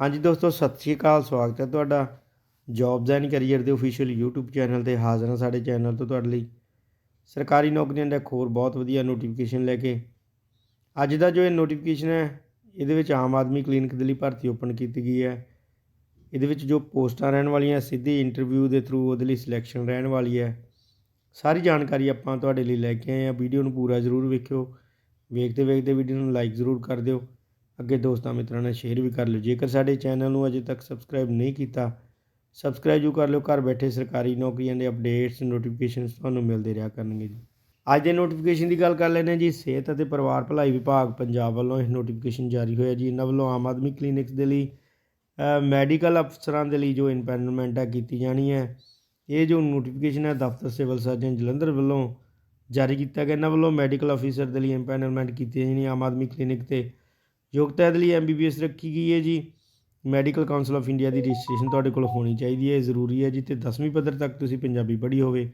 ਹਾਂਜੀ ਦੋਸਤੋ, ਸਤਿ ਸ਼੍ਰੀ ਅਕਾਲ, ਸਵਾਗਤ ਹੈ ਤੁਹਾਡਾ ਜੌਬਸ ਐਂਡ ਕੈਰੀਅਰ ਦੇ ਅਫੀਸ਼ੀਅਲ YouTube ਚੈਨਲ ਤੇ ਹਾਜ਼ਰ ਹਾਂ ਸਾਡੇ ਚੈਨਲ ਤੋਂ ਤੁਹਾਡੇ ਲਈ। ਸਰਕਾਰੀ ਨੌਕਰੀਆਂ ਦਾ ਇੱਕ ਹੋਰ ਬਹੁਤ ਵਧੀਆ ਨੋਟੀਫਿਕੇਸ਼ਨ ਲੈ ਕੇ ਅੱਜ ਦਾ ਜੋ ਇਹ ਨੋਟੀਫਿਕੇਸ਼ਨ ਹੈ, ਇਹਦੇ ਵਿੱਚ ਆਮ ਆਦਮੀ ਕਲੀਨਿਕ ਦੇ ਲਈ ਭਰਤੀ ਓਪਨ ਕੀਤੀ ਗਈ ਹੈ। ਇਹਦੇ ਵਿੱਚ ਜੋ ਪੋਸਟਾਂ ਰਹਿਣ ਵਾਲੀਆਂ ਸਿੱਧੀ ਇੰਟਰਵਿਊ ਦੇ ਥਰੂ ਉਹਦੇ ਲਈ ਸਿਲੈਕਸ਼ਨ ਰਹਿਣ ਵਾਲੀ ਹੈ। ਸਾਰੀ ਜਾਣਕਾਰੀ ਆਪਾਂ ਤੁਹਾਡੇ ਲਈ ਲੈ ਕੇ ਆਏ ਹਾਂ। ਵੀਡੀਓ ਨੂੰ ਪੂਰਾ ਜ਼ਰੂਰ ਵੇਖਿਓ ਵੇਖਦੇ ਵੇਖਦੇ ਵੀਡੀਓ ਨੂੰ ਲਾਈਕ ਜ਼ਰੂਰ ਕਰ ਦਿਓ। ਅੱਗੇ ਦੋਸਤਾਂ ਮਿੱਤਰਾਂ ਨਾਲ ਸ਼ੇਅਰ ਵੀ ਕਰ ਲਿਓ। ਜੇਕਰ ਸਾਡੇ ਚੈਨਲ ਨੂੰ ਅਜੇ ਤੱਕ ਸਬਸਕ੍ਰਾਈਬ ਨਹੀਂ ਕੀਤਾ ਸਬਸਕ੍ਰਾਈਬ ਜੂ ਕਰ ਲਿਓ। ਘਰ ਬੈਠੇ ਸਰਕਾਰੀ ਨੌਕਰੀਆਂ ਦੇ ਅਪਡੇਟਸ ਨੋਟੀਫਿਕੇਸ਼ਨਸ ਤੁਹਾਨੂੰ ਮਿਲਦੇ ਰਿਹਾ ਕਰਨਗੇ ਜੀ। ਅੱਜ ਦੇ ਨੋਟੀਫਿਕੇਸ਼ਨ ਦੀ ਗੱਲ ਕਰ ਲੈਂਦੇ ਹਾਂ ਜੀ। ਸਿਹਤ ਅਤੇ ਪਰਿਵਾਰ ਭਲਾਈ ਵਿਭਾਗ ਪੰਜਾਬ ਵੱਲੋਂ ਇਹ ਨੋਟੀਫਿਕੇਸ਼ਨ ਜਾਰੀ ਹੋਇਆ ਜੀ। ਇਹਨਾਂ ਵੱਲੋਂ ਆਮ ਆਦਮੀ ਕਲੀਨਿਕਸ ਦੇ ਲਈ ਮੈਡੀਕਲ ਅਫਸਰਾਂ ਦੇ ਲਈ ਜੋ ਇਨਪੈਨਮੈਂਟ ਹੈ, ਕੀਤੀ ਜਾਣੀ ਹੈ। ਇਹ ਜੋ ਨੋਟੀਫਿਕੇਸ਼ਨ ਹੈ, ਦਫ਼ਤਰ ਸਿਵਲ ਸਰਜਨ ਜਲੰਧਰ ਵੱਲੋਂ ਜਾਰੀ ਕੀਤਾ ਗਿਆ। ਇਹਨਾਂ ਵੱਲੋਂ ਮੈਡੀਕਲ ਅਫੀਸਰ ਦੇ ਲਈ ਇੰਪੈਨਲਮੈਂਟ ਕੀਤੀ ਜਾਣੀ ਆਮ ਆਦਮੀ ਕਲੀਨਿਕ ਤੇ ਯੋਗਤਾ ਇਹਦੇ ਲਈ ਐਮਬੀਬੀਐਸ ਰੱਖੀ ਗਈ ਹੈ ਜੀ। ਮੈਡੀਕਲ ਕਾਉਂਸਲ ਆਫ ਇੰਡੀਆ ਦੀ ਰਜਿਸਟ੍ਰੇਸ਼ਨ ਤੁਹਾਡੇ ਕੋਲ ਹੋਣੀ ਚਾਹੀਦੀ ਹੈ ਜ਼ਰੂਰੀ ਹੈ ਜੀ ਤੇ 10ਵੀਂ ਪੱਧਰ ਤੱਕ ਤੁਸੀਂ ਪੰਜਾਬੀ ਪੜ੍ਹੀ ਹੋਵੇ।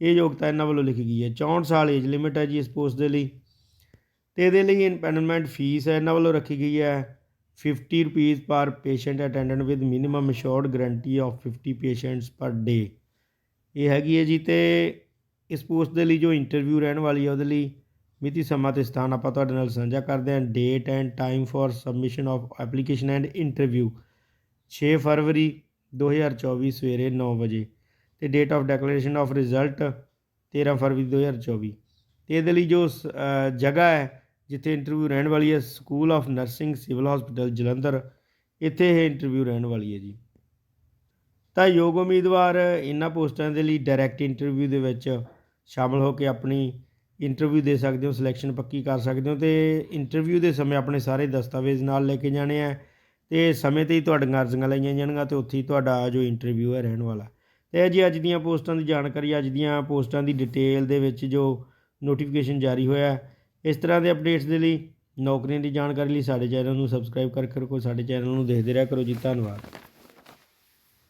ਇਹ ਯੋਗਤਾ ਇਹਨਾਂ ਵੱਲੋਂ ਲਿਖੀ ਗਈ ਹੈ। 64 ਸਾਲ ਏਜ ਲਿਮਿਟ ਹੈ ਜੀ ਇਸ ਪੋਸਟ ਦੇ ਲਈ। ਤੇ ਇਹਦੇ ਲਈ ਇੰਪੈਨਲਮੈਂਟ ਫੀਸ ਹੈ, ਇਹਨਾਂ ਵੱਲੋਂ ਰੱਖੀ ਗਈ ਹੈ। 50 rupees per patient attendant with minimum assured guarantee of 50 patients per day ਇਹ ਹੈਗੀ ਹੈ ਜੀ ਤੇ ਇਸ ਪੋਸਟ ਦੇ ਲਈ ਜੋ ਇੰਟਰਵਿਊ ਰਹਿਣ ਵਾਲੀ ਹੈ, ਉਹਦੇ ਲਈ ਮਿਤੀ ਸਮਾਂ ਤੇ ਸਥਾਨ ਆਪਾਂ ਤੁਹਾਡੇ ਨਾਲ ਸਾਂਝਾ ਕਰਦੇ ਹਾਂ। Date and time for submission of application and interview 6 ਫਰਵਰੀ 2024 ਸਵੇਰੇ 9 ਵਜੇ ਤੇ date of declaration of result 13 ਫਰਵਰੀ 2024 ਤੇ ਇਹਦੇ ਲਈ ਜੋ ਸ- ਜਗ੍ਹਾ ਹੈ, ਜਿੱਥੇ ਇੰਟਰਵਿਊ ਰਹਿਣ ਵਾਲੀ ਹੈ school of nursing civil hospital Jalandhar. ਇੱਥੇ ਇਹ ਇੰਟਰਵਿਊ ਰਹਿਣ ਵਾਲੀ ਹੈ ਜੀ। ਤਾਂ ਯੋਗ ਉਮੀਦਵਾਰ ਇਹਨਾਂ ਪੋਸਟਾਂ ਦੇ ਲਈ ਡਾਇਰੈਕਟ ਇੰਟਰਵਿਊ ਦੇ ਵਿੱਚ ਸ਼ਾਮਲ ਹੋ ਕੇ ਆਪਣੀ ਇੰਟਰਵਿਊ ਦੇ ਸਕਦੇ ਹੋ ਸਿਲੈਕਸ਼ਨ ਪੱਕੀ ਕਰ ਸਕਦੇ ਹੋ ਤੇ ਇੰਟਰਵਿਊ ਦੇ ਸਮੇਂ ਆਪਣੇ ਸਾਰੇ ਦਸਤਾਵੇਜ਼ ਨਾਲ ਲੈ ਕੇ ਜਾਣੇ ਆ ਤੇ ਸਮੇਂ ਤੇ ਹੀ ਤੁਹਾਡੀਆਂ ਅਰਜ਼ੀਆਂ ਲਈਆਂ ਜਾਣਗੀਆਂ ਤੇ ਉੱਥੇ ਹੀ ਤੁਹਾਡਾ ਜੋ ਇੰਟਰਵਿਊ ਹੈ ਰਹਿਣ ਵਾਲਾ। ਤੇ ਇਹ ਜੀ ਅੱਜ ਦੀਆਂ ਪੋਸਟਾਂ ਦੀ ਜਾਣਕਾਰੀ, ਅੱਜ ਦੀਆਂ ਪੋਸਟਾਂ ਦੀ ਡਿਟੇਲ ਦੇ ਵਿੱਚ ਜੋ ਨੋਟੀਫਿਕੇਸ਼ਨ ਜਾਰੀ ਹੋਇਆ ਇਸ ਤਰ੍ਹਾਂ ਦੇ ਅਪਡੇਟਸ ਦੇ ਲਈ ਨੌਕਰੀਆਂ ਦੀ ਜਾਣਕਾਰੀ ਲਈ ਸਾਡੇ ਚੈਨਲ ਨੂੰ ਸਬਸਕ੍ਰਾਈਬ ਕਰਕੇ ਰੱਖੋ ਸਾਡੇ ਚੈਨਲ ਨੂੰ ਦੇਖਦੇ ਰਿਹਾ ਕਰੋ ਜੀ, ਧੰਨਵਾਦ।